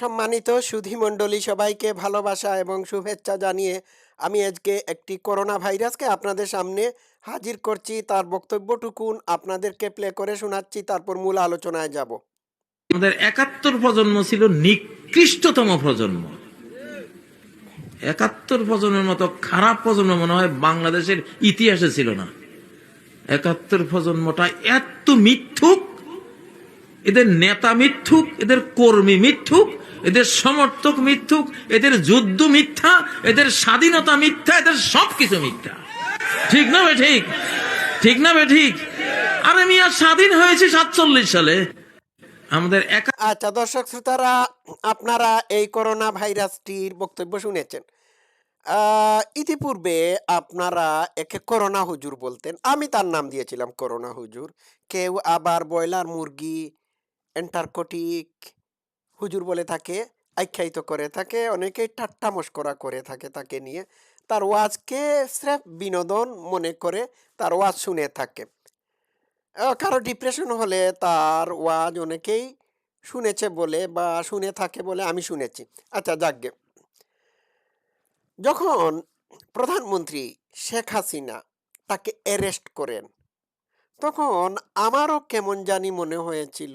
সম্মানিত সুধী মণ্ডলী সবাইকে ভালোবাসা এবং শুভেচ্ছা জানিয়ে আমি আজকে একটি করোনা ভাইরাসকে আপনাদের সামনে হাজির করছি। তার বক্তব্যটুকুন আপনাদেরকে প্লে করে শোনাচ্ছি। তারপর মূল আলোচনায় যাব। আমাদের একাত্তর প্রজন্ম ছিল নিকৃষ্টতম প্রজন্ম। একাত্তর প্রজন্মের মতো খারাপ প্রজন্ম মনে হয় বাংলাদেশের ইতিহাসে ছিল না। একাত্তর প্রজন্মটা এত মিথ্যুক, এদের নেতা মিথ্যুক, এদের কর্মী মিথ্যুক এদের সমর্থক মিথ্যুক, এদের যুদ্ধ মিথ্যা, এদের স্বাধীনতা মিথ্যা, এদের সবকিছু মিথ্যা। ঠিক না ঠিক? ঠিক না ঠিক? আরে মিয়া, স্বাধীন হয়েছে সাতচল্লিশ সালে। আমাদের একা আচ্ছা দর্শক শ্রোতারা, আপনারা এই করোনা ভাইরাসটির বক্তব্য শুনেছেন। ইতিপূর্বে আপনারা একে করোনা হুজুর বলতেন। আমি তার নাম দিয়েছিলাম করোনা হুজুর। কেউ আবার ব্রয়লার মুরগি, এন্টারকোটিক হুজুর বলে থাকে, আখ্যায়িত করে থাকে অনেকেই ঠাট্টা মস্করা করে থাকে তাকে নিয়ে। তার ওয়াজকে স্রেফ বিনোদন মনে করে তার ওয়াজ শুনে থাকে। কারও ডিপ্রেশন হলে তার ওয়াজ অনেকেই শুনেছে বলে বা শুনে থাকে বলে আমি শুনেছি। আচ্ছা যাকগে যখন প্রধানমন্ত্রী শেখ হাসিনা তাকে অ্যারেস্ট করেন, তখন আমারও কেমন জানি মনে হয়েছিল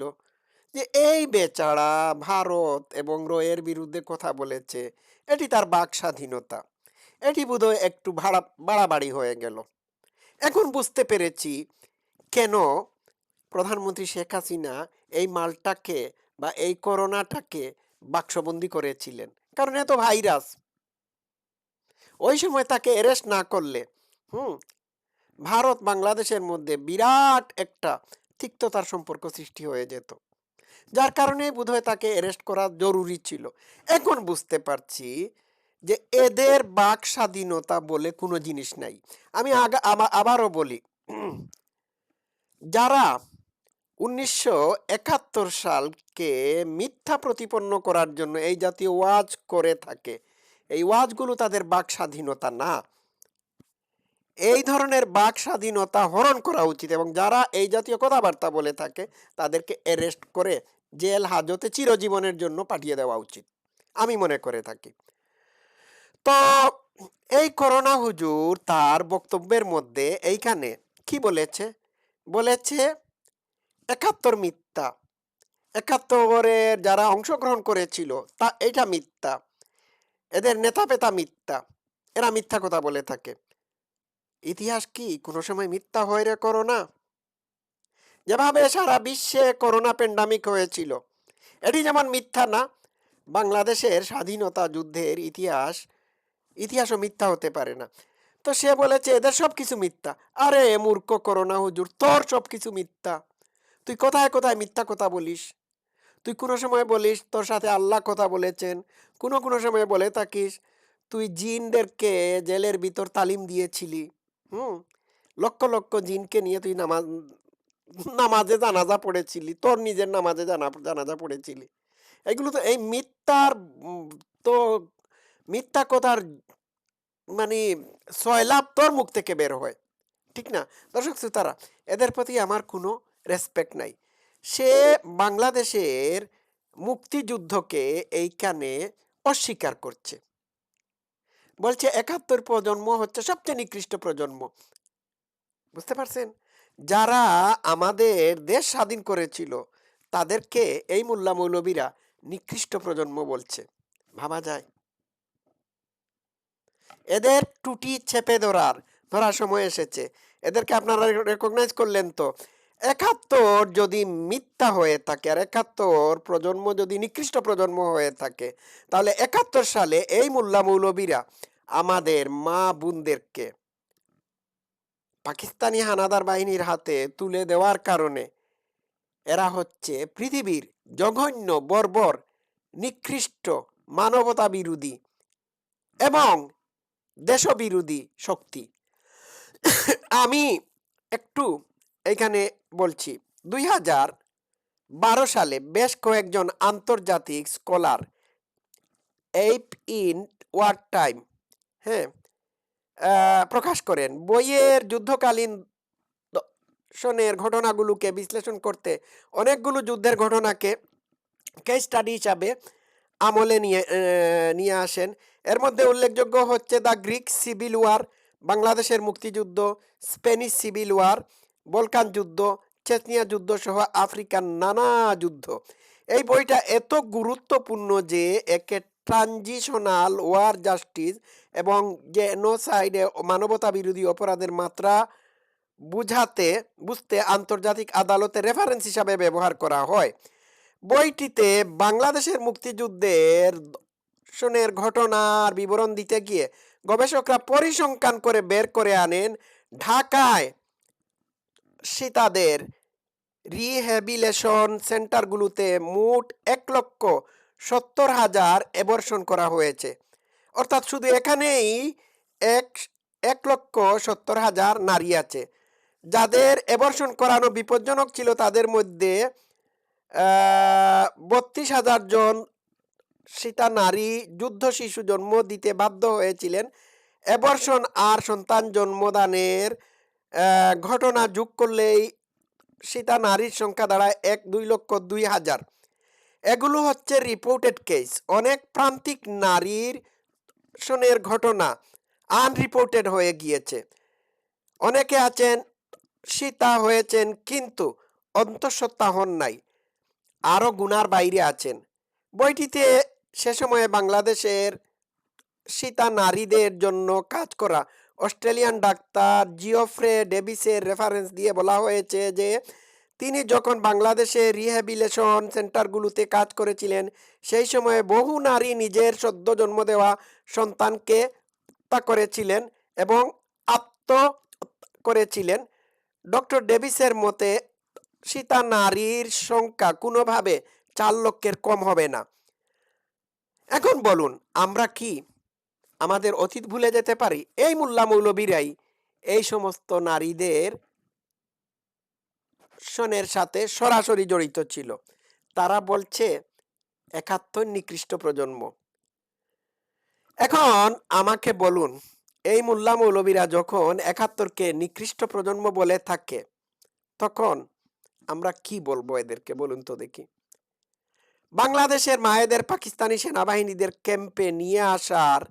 যে, এই বেচারা ভারত এবং রয়ের বিরুদ্ধে কথা বলেছে, এটি তার বাক স্বাধীনতা। এটি বোধহয় একটু ভাড়া, বাড়াবাড়ি হয়ে গেল। এখন বুঝতে পেরেছি কেন প্রধানমন্ত্রী শেখ হাসিনা এই মালটাকে বা এই করোনাটাকে বাক্সবন্দি করেছিলেন। কারণ এত ভাইরাস। ওই সময় তাকে অ্যারেস্ট না করলে, হুম, ভারত বাংলাদেশের মধ্যে বিরাট একটা তিক্ততার সম্পর্ক সৃষ্টি হয়ে যেত। যার কারণে বোধহয় তাকে অ্যারেস্ট করা জরুরি ছিল। এখন বুঝতে পারছি যে এদের বাক স্বাধীনতা বলে কোনো জিনিস নাই। আমি আবারও বলি, যারা উনিশশো একাত্তর সালকে মিথ্যা প্রতিপন্ন করার জন্য এই জাতীয় ওয়াজ করে থাকে, এই ওয়াজগুলো তাদের বাক স্বাধীনতা না। এই ধরনের বাক স্বাধীনতা হরণ করা উচিত এবং যারা এই জাতীয় কথাবার্তা বলে থাকে, তাদেরকে অ্যারেস্ট করে জেল হাজতে চিরজীবনের জন্য পাঠিয়ে দেওয়া উচিত। আমি মনে করে থাকি। তো এই করোনা হুজুর তার বক্তব্যের মধ্যে এইখানে কি বলেছে? বলেছে, একাত্তর মিথ্যা। একাত্তরের যারা অংশগ্রহণ করেছিল, তা এটা মিথ্যা। এদের নেতা পেতা মিথ্যা। এরা মিথ্যা কথা বলে থাকে। ইতিহাস কি কোনো সময় মিথ্যা হয় রে করোনা? যেভাবে সারা বিশ্বে করোনা প্যান্ডামিক হয়েছিল, এটি যেমন মিথ্যা না, বাংলাদেশের স্বাধীনতা যুদ্ধের ইতিহাস, ইতিহাসও মিথ্যা হতে পারে না। তো সে বলেছে, এদের সব কিছু মিথ্যা। আরে, মূর্খ, করোনা, হুজুর, তোর সব কিছু মিথ্যা। তুই কোথায় কোথায় মিথ্যা কথা বলিস? তুই কোনো সময় বলিস, তোর সাথে আল্লাহ কথা বলেছেন। কোনো কোনো সময় বলে থাকিস, তুই জিনদেরকে জেলের ভিতর তালিম দিয়েছিলি। হুম, লক্ষ লক্ষ জিনকে নিয়ে তুই নামাজ নামাজে জানাজা পড়েছিলি, তোর নিজের নামাজে জানা, জানাজা পড়েছিলি। এগুলো তো, এই মিথ্যার তো মিথ্যা কথার মানে সয়লাভ তোর মুখ থেকে বের হয়, ঠিক না? দর্শক শ্রোতারা, এদের প্রতি আমার কোনো রেসপেক্ট নাই। সে বাংলাদেশের মুক্তিযুদ্ধকে এইখানে অস্বীকার করছে। বলছে, একাত্তর প্রজন্ম হচ্ছে সবচেয়ে নিকৃষ্ট প্রজন্ম। বুঝতে পারছেন? যারা আমাদের দেশ স্বাধীন করেছিল, তাদেরকে এই মোল্লা মৌলবীরা নিকৃষ্ট প্রজন্ম বলছে। ভাবা যায়। এদের টুটি চেপে ধরার ধরার সময় এসেছে। এদেরকে আপনারা রেকগনাইজ করলেন তো। একাত্তর যদি মিথ্যা হয়ে থাকে আর একাত্তর প্রজন্ম যদি নিকৃষ্ট প্রজন্ম হয়ে থাকে, তাহলে একাত্তর সালে এই মোল্লা মৌলবীরা আমাদের মা বোনদেরকে পাকিস্তানি হানাদার বাহিনীর হাতে তুলে দেওয়ার কারণে এরা হচ্ছে পৃথিবীর জঘন্য, বর্বর, নিকৃষ্ট মানবতা বিরোধী এবং দেশবিরোধী শক্তি। আমি একটু এখানে বলছি, দুই হাজার বারো সালে বেশ কয়েকজন আন্তর্জাতিক scholar, ape in war time হ্যাঁ প্রকাশ করেন। বইয়ের যুদ্ধকালীন দর্শনের ঘটনাগুলোকে বিশ্লেষণ করতে অনেকগুলো যুদ্ধের ঘটনাকে কেস স্টাডি হিসাবে আমলে নিয়ে নিয়ে আসেন। এর মধ্যে উল্লেখযোগ্য হচ্ছে দ্য গ্রিক সিভিল ওয়ার, বাংলাদেশের মুক্তিযুদ্ধ স্পেনিশ সিভিল ওয়ার, বলকান যুদ্ধ, চেচনিয়া যুদ্ধ সহ আফ্রিকার নানা যুদ্ধ। এই বইটা এত গুরুত্বপূর্ণ যে একে ট্রানজিশনাল ওয়ার জাস্টিস এবং জেনোসাইডে মানবতা বিরোধী অপরাধের মাত্রা বুঝাতে, বুঝতে আন্তর্জাতিক আদালতে রেফারেন্স হিসাবে ব্যবহার করা হয়। বইটিতে বাংলাদেশের মুক্তিযুদ্ধের দর্শনের ঘটনার বিবরণ দিতে গিয়ে গবেষকরা পরিসংখ্যান করে বের করে আনেন ঢাকায় সীতাদের রিহ্যাবিলেশন সেন্টারগুলোতে মোট এক লক্ষ সত্তর হাজার অ্যাবর্শন করা হয়েছে। অর্থাৎ শুধু এখানেই এক এক লক্ষ সত্তর হাজার নারী আছে। যাদের অ্যাবর্শন করানো বিপজ্জনক ছিল, তাদের মধ্যে বত্রিশ হাজার জন সীতা নারী যুদ্ধ শিশু জন্ম দিতে বাধ্য হয়েছিলেন। অ্যাবর্শন আর সন্তান জন্মদানের ঘটনা যোগ করলেই সীতা নারীর সংখ্যা দাঁড়ায় এক, দুই লক্ষ দুই হাজার। এগুলো হচ্ছে রিপোর্টেড কেস অনেক প্রান্তিক নারীর শনের ঘটনা আনরিপোর্টেড হয়ে গিয়েছে। অনেকে আছেন, সীতা হয়েছেন, কিন্তু অন্তঃসত্ত্বা হন নাই, আরও গুনার বাইরে আছেন। বইটিতে সে সময়ে বাংলাদেশের সীতা নারীদের জন্য কাজ করা, অস্ট্রেলিয়ান ডাক্তার জিওফ্রে ডেভিসের রেফারেন্স দিয়ে বলা হয়েছে যে তিনি যখন বাংলাদেশে রিহ্যাবিলেশন সেন্টারগুলোতে কাজ করেছিলেন, সেই সময়ে বহু নারী নিজের সদ্য জন্ম দেওয়া সন্তানকে হত্যা করেছিলেন এবং আত্ম করেছিলেন। ডক্টর ডেভিসের মতে সীতা নারীর সংখ্যা কোনোভাবে চার লক্ষের কম হবে না। এখন বলুন, আমরা কি আমাদের অতীত ভুলে যেতে পারি? এই মোল্লা মৌলবীরাই এই সমস্ত নারীদের শনের সাথে সরাসরি জড়িত ছিল। তারা বলছে, একাত্তর নিকৃষ্ট প্রজন্ম। এখন আমাকে বলুন, এই মোল্লা মৌলবীরা যখন একাত্তরকে নিকৃষ্ট প্রজন্ম বলে থাকে, তখন আমরা কি বলব এদেরকে? বলুন তো দেখি। বাংলাদেশের মায়েদের পাকিস্তানি সেনাবাহিনীদের ক্যাম্পে নিয়ে আসার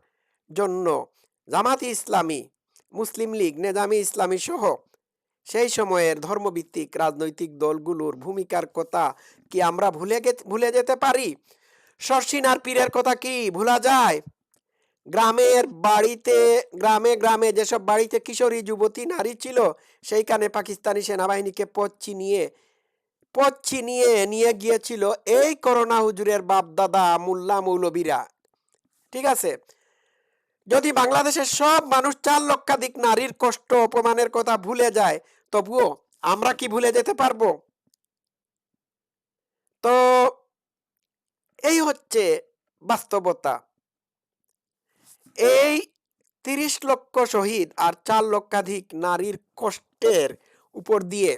জন্য জামাতি ইসলামী, মুসলিম লীগ, নেজামি ইসলামী সহ সেই সময়ের ধর্মভিত্তিক রাজনৈতিক দলগুলোর ভূমিকার কথা কি আমরা ভুলে ভুলে যেতে পারি? শর্ষিনার পীরের কথা কি ভোলা যায়? গ্রামের বাড়িতে, গ্রামে গ্রামে যেসব বাড়িতে কিশোরী, যুবতী, নারী ছিল, সেইখানে পাকিস্তানি সেনাবাহিনীকে পথ চিনিয়ে পথ চিনিয়ে নিয়ে গিয়েছিল এই করোনা হুজুরের বাপদাদা মোল্লা মৌলবীরা। ঠিক আছে? যদি বাংলাদেশের সব মানুষ চার লক্ষাধিক নারীর কষ্ট, অপমানের কথা ভুলে যায় তবুও আমরা কি ভুলে যেতে পারব? তো এই হচ্ছে বাস্তবতা। এই তিরিশ লক্ষ শহীদ আর চার লক্ষাধিক নারীর কষ্টের উপর দিয়ে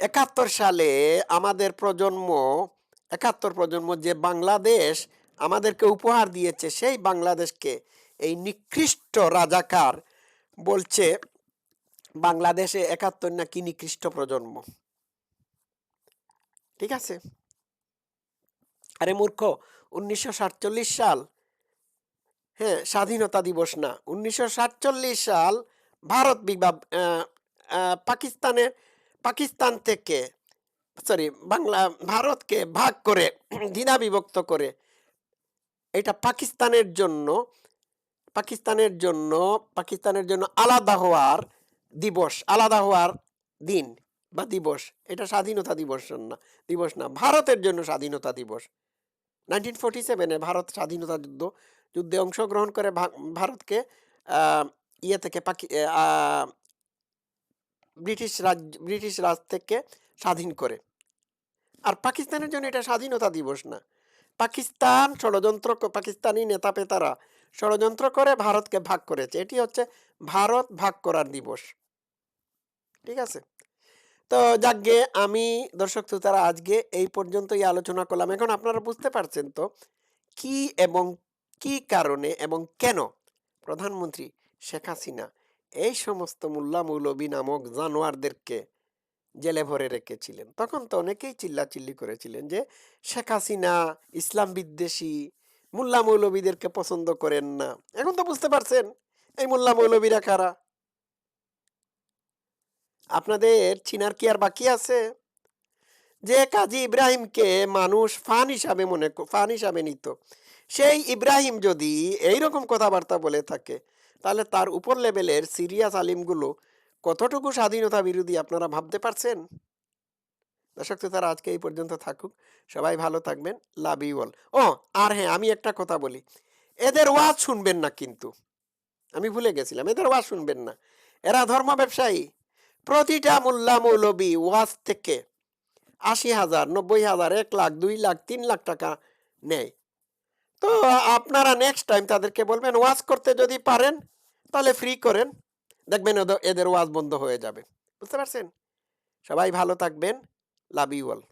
একাত্তর সালে আমাদের প্রজন্ম, একাত্তর প্রজন্ম যে বাংলাদেশ আমাদেরকে উপহার দিয়েছে, সেই বাংলাদেশকে এই নিকৃষ্ট রাজাকার বলছে বাংলাদেশে একাত্তর নাকি নিকৃষ্ট প্রজন্ম। ঠিক আছে? আরে মূর্খ, উনিশশো সাতচল্লিশ সাল হ্যাঁ স্বাধীনতা দিবস না, উনিশশো সাতচল্লিশ সাল ভারত বিভাগ পাকিস্তানের, পাকিস্তান থেকে সরি বাংলা, ভারতকে ভাগ করে দ্বিধা বিভক্ত করে, এটা পাকিস্তানের জন্য পাকিস্তানের জন্য পাকিস্তানের জন্য আলাদা হওয়ার দিবস, আলাদা হওয়ার দিন বা দিবস। এটা স্বাধীনতা দিবস না দিবস না, ভারতের জন্য স্বাধীনতা দিবস। নাইনটিন ফোর্টি সেভেনে ভারত স্বাধীনতা যুদ্ধ, যুদ্ধে অংশগ্রহণ করে ভারতকে ইয়ে থেকে পাকি ব্রিটিশ রাজ ব্রিটিশ রাজ থেকে স্বাধীন করে। আর পাকিস্তানের জন্য এটা স্বাধীনতা দিবস না। পাকিস্তান ষড়যন্ত্র পাকিস্তানি নেতা পেতারা ষড়যন্ত্র করে ভারতকে ভাগ করেছে। এটি হচ্ছে ভারত ভাগ করার দিবস। ঠিক আছে? তো যাকগে, আমি দর্শক শ্রোতারা, আজকে এই পর্যন্তই আলোচনা করলাম। এখন আপনারা বুঝতে পারছেন তো, কি এবং কি কারণে এবং কেন প্রধানমন্ত্রী শেখ হাসিনা এই সমস্ত মোল্লা মৌলবী নামক জানোয়ারদেরকে জেলে ভরে রেখেছিলেন? তখন তো অনেকেই চিল্লাচিল্লি করেছিলেন যে, শেখ হাসিনা ইসলাম বিদ্বেষী মোল্লা মৌলবীদেরকে পছন্দ করেন না। এখন তো বুঝতে পারছেন, এই মোল্লা মৌলবীরা কারা? আপনাদের চিনার কি আর বাকি আছে? যে কাজী ইব্রাহিমকে মানুষ ফান হিসাবে মনে ফান হিসাবে নিত, সেই ইব্রাহিম যদি এই রকম কথাবার্তা বলে থাকে, তাহলে তার উপর লেভেলের সিরিয়াস আলিমগুলো কতটুকু স্বাধীনতা বিরোধী আপনারা ভাবতে পারছেন? দর্শক তারা আজকে এই পর্যন্ত থাকুক। সবাই ভালো থাকবেন। Love you all. ও, আর হ্যাঁ আমি একটা কথা বলি। এদের ওয়াজ শুনবেন না কিন্তু। আমি ভুলে গেছিলাম, এদের ওয়াজ শুনবেন না। এরা ধর্ম ব্যবসায়ী প্রতিটা মোল্লা মৌলবি ওয়াজ থেকে আশি হাজার, নব্বই হাজার, এক লাখ, দুই লাখ, তিন লাখ টাকা নেয়। তো আপনারা নেক্সট টাইম তাদেরকে বলবেন, ওয়াজ করতে যদি পারেন, তাহলে ফ্রি করেন। দেখবেন এদের ওয়াজ বন্ধ হয়ে যাবে। বুঝতে পারছেন? সবাই ভালো থাকবেন। Love you all